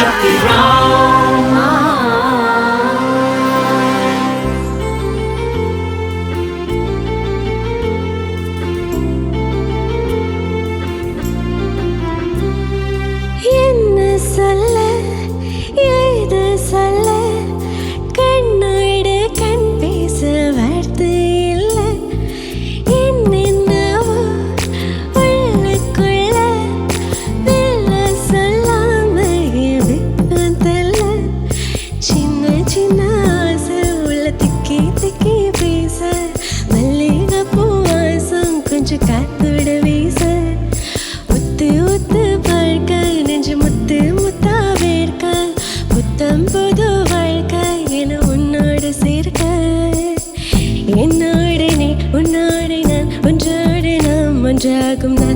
should என்னோடு நீ உன்னோடு நான் ஒன்றாடை நாம் ஒன்றாகும் நான்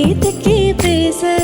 गीत की बेसर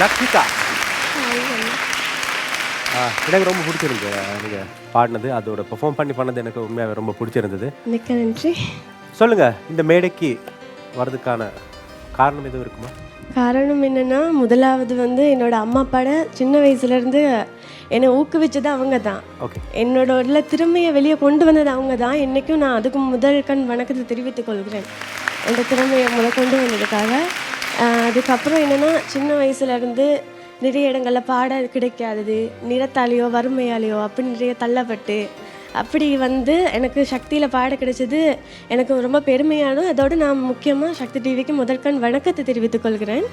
லக்ஷிகா ஆ, எனக்கு ரொம்ப பிடிச்சிருந்தது. நீங்கள் பாடினது அதோட பெர்ஃபார்ம் பண்ணி பண்ணது எனக்கு உண்மையாகவே ரொம்ப பிடிச்சிருந்தது. மிக்க நன்றி. சொல்லுங்க இந்த மேடைக்கு வர்றதுக்கான காரணம் எதுவும் இருக்குமா? காரணம் என்னன்னா முதலாவது வந்து என்னோட அம்மா அப்பாட சின்ன வயசுலேருந்து என்னை ஊக்குவிச்சது அவங்க தான் ஓகே. என்னோட உள்ள திறமையை வெளியே கொண்டு வந்தது அவங்க தான் என்றைக்கும் நான் அதுக்கு முதல் கண் வணக்கத்தை தெரிவித்துக் கொள்கிறேன். அந்த திறமையை முத கொண்டு வந்ததுக்காக அதுக்கப்புறம் என்னென்னா சின்ன வயசுலேருந்து நிறைய இடங்களில் பாட கிடைக்காதது நிறத்தாலேயோ வறுமையாலேயோ அப்படி நிறைய தள்ளப்பட்டு அப்படி வந்து எனக்கு சக்தியில் பாட கிடைச்சது எனக்கு ரொம்ப பெருமையான அதோடு நான் முக்கியமாக சக்தி டிவிக்கு முதற்கண் வணக்கத்தை தெரிவித்துக் கொள்கிறேன்.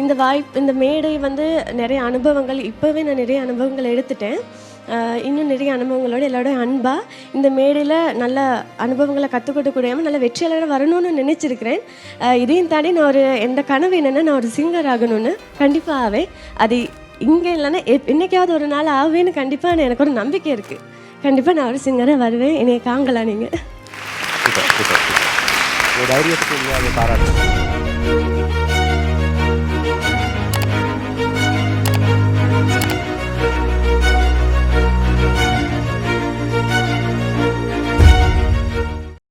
இந்த வாய்ப்பு இந்த மேடை வந்து நிறைய அனுபவங்கள் இப்போவே நான் நிறைய அனுபவங்கள் எடுத்துட்டேன். இன்னும் நிறைய அனுபவங்களோட எல்லாரோட அன்பாக இந்த மேடையில் நல்ல அனுபவங்களை கற்றுக் கொடுக்கூடாமல் நல்ல வெற்றியாளராக வரணும்னு நினச்சிருக்கிறேன். இதையும் தாண்டி நான் ஒரு எந்த கனவு என்னென்னா நான் ஒரு சிங்கர் ஆகணும்னு கண்டிப்பாக ஆவேன். அது இங்கே இல்லைன்னா எப் என்னைக்காவது ஒரு நாள் ஆவேன்னு கண்டிப்பாக எனக்கு ஒரு நம்பிக்கை இருக்குது கண்டிப்பாக நான் ஒரு சிங்கராக வருவேன். என்னைய காங்கலாம் நீங்கள் சூப்பர் தைரியத்துக்கு பாராட்டு